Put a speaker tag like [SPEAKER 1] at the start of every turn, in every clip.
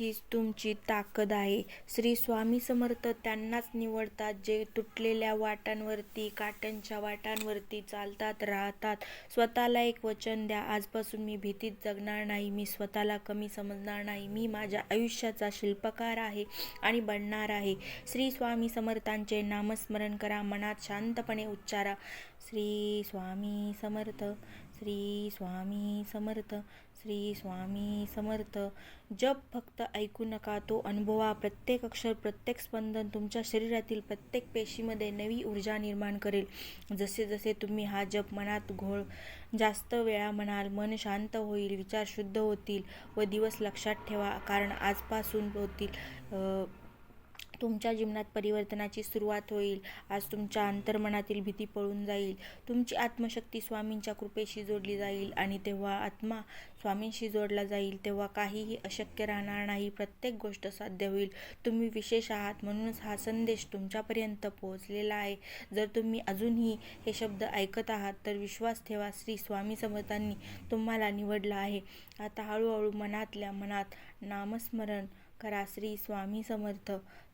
[SPEAKER 1] हीच तुमची ताकद आहे. श्री स्वामी समर्थ त्यांनाच निवडतात जे तुटलेल्या वाटांवरती, काट्यांच्या वाटांवरती चालतात, राहतात. स्वतःला एक वचन द्या, आजपासून मी भीतीत जगणार नाही, मी स्वतःला कमी समजणार नाही, मी माझ्या आयुष्याचा शिल्पकार आहे आणि बनणार आहे. श्री स्वामी समर्थांचे नामस्मरण करा, मनात शांतपणे उच्चारा, श्री स्वामी समर्थ, श्री स्वामी समर्थ, श्री स्वामी समर्थ. जप फक्त ऐकू नका, तो अनुभवा. प्रत्येक अक्षर, प्रत्येक स्पंदन तुमच्या शरीरातील प्रत्येक पेशीमध्ये नवी ऊर्जा निर्माण करेल. जसे जसे तुम्ही हा जप मनात घोळ जास्त वेळा म्हणाल, मन शांत होईल, विचार शुद्ध होतील व दिवस लक्षात ठेवा, कारण आजपासून होतील तुमच्या जीवनात परिवर्तनाची सुरुवात होईल. आज तुमच्या अंतर्मनातील भीती पळून जाईल. तुमची आत्मशक्ती स्वामींच्या कृपेशी जोडली जाईल आणि तेव्हा आत्मा स्वामींशी जोडला जाईल, तेव्हा काहीही अशक्य राहणार नाही. प्रत्येक गोष्ट साध्य होईल. तुम्ही विशेष आहात, म्हणूनच हा संदेश तुमच्यापर्यंत पोहोचलेला आहे. जर तुम्ही अजूनही हे शब्द ऐकत आहात, तर विश्वास ठेवा, श्री स्वामी समर्थांनी तुम्हाला निवडला आहे. आता हळूहळू मनातल्या मनात नामस्मरण करा, श्री स्वामी समर्थ,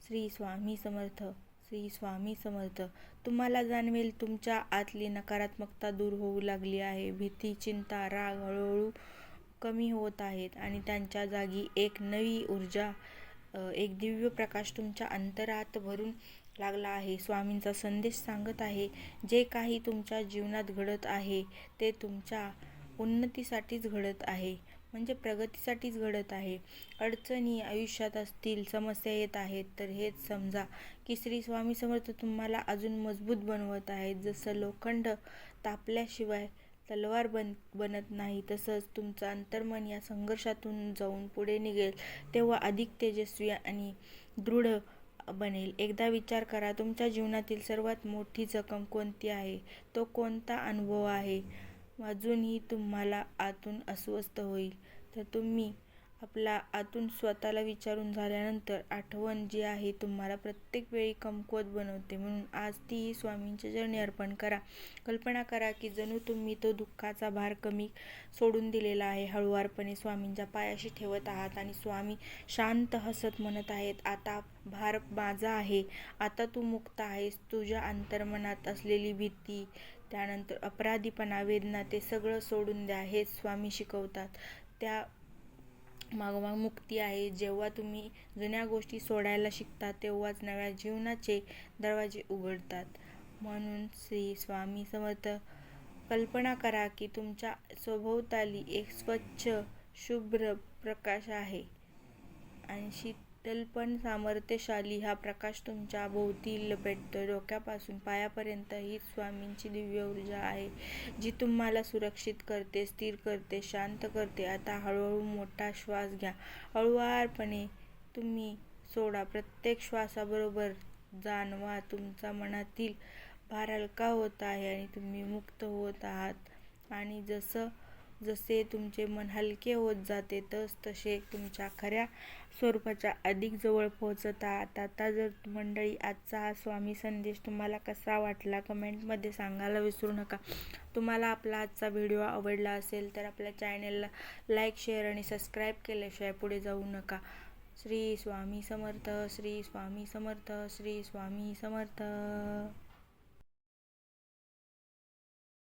[SPEAKER 1] श्री स्वामी समर्थ, श्री स्वामी समर्थ. तुम्हाला जाणवेल तुमच्या आतली नकारात्मकता दूर होऊ लागली आहे. भीती, चिंता, राग हळूहळू कमी होत आहेत आणि त्यांच्या जागी एक नवी ऊर्जा, एक दिव्य प्रकाश तुमच्या अंतरात भरून लागला आहे. स्वामींचा संदेश सांगत आहे, जे काही तुमच्या जीवनात घडत आहे, ते तुमच्या उन्नतीसाठीच घडत आहे, म्हणजे प्रगतीसाठीच घडत आहे. अडचणी आयुष्यात असतील, समस्या येत आहेत, तर हेच समजा की श्री स्वामी समर्थ तुम्हाला अजून मजबूत बनवत आहेत. जसं लोखंड तापल्याशिवाय तलवार बन बनत नाही, तसंच तुमचं अंतर्मन या संघर्षातून जाऊन पुढे निघेल तेव्हा अधिक तेजस्वी आणि दृढ बनेल. एकदा विचार करा, तुमच्या जीवनातील सर्वात मोठी जखम कोणती आहे? तो कोणता अनुभव आहे? वाजूनही तुम्हाला आतून अस्वस्थ होईल, तर तुम्ही आपला आतून स्वतःला विचारून झाल्यानंतर आठवण जी आहे तुम्हाला प्रत्येक वेळी कमकुवत बनवते. म्हणून आज तीही स्वामींच्या चरणी अर्पण करा. कल्पना करा की जणू तुम्ही तो दुःखाचा भार कमी सोडून दिलेला आहे. हळुवारपणे स्वामींच्या पायाशी ठेवत आहात आणि स्वामी शांत हसत म्हणत आहेत, आता भार माझा आहे. आता तू मुक्त आहेस. तुझ्या अंतर्मनात असलेली भीती, त्यानंतर अपराधीपणा, वेदना ते सगळं सोडून द्या. हेच स्वामी शिकवतात. त्या मागोमाग मुक्ती आहे. जेव्हा तुम्ही जुन्या गोष्टी सोडायला शिकता, तेव्हाच नव्या जीवनाचे दरवाजे उघडतात. म्हणून श्री स्वामी समर्थ. कल्पना करा की तुमच्या सभोवताली एक स्वच्छ, शुभ्र प्रकाश आहे आणि शीतल पण सामर्थ्यशाली. हा प्रकाश तुमच्या भोवती लपेटतो डोक्यापासून पायापर्यंत हीच स्वामींची दिव्य ऊर्जा आहे, जी तुम्हाला सुरक्षित करते, स्थिर करते, शांत करते. आता हळूहळू मोठा श्वास घ्या. हळुवारपणे तुम्ही सोडा. प्रत्येक श्वासाबरोबर जाणवा तुमचा मनातील भार हलका होत आहे आणि तुम्ही मुक्त होत आहात आणि जसं जसे तुमचे मन हलके होत जाते, तसतसे तुमच्या खऱ्या स्वरूपाच्या अधिक जवळ पोहोचत आहात. आता जर मंडळी, आजचा हा स्वामी संदेश तुम्हाला कसा वाटला, कमेंटमध्ये सांगायला विसरू नका. तुम्हाला आपला आजचा व्हिडिओ आवडला असेल, तर आपल्या चॅनेलला लाईक, शेअर आणि सबस्क्राईब केल्याशिवाय पुढे जाऊ नका. श्री स्वामी समर्थ, श्री स्वामी समर्थ, श्री स्वामी समर्थ.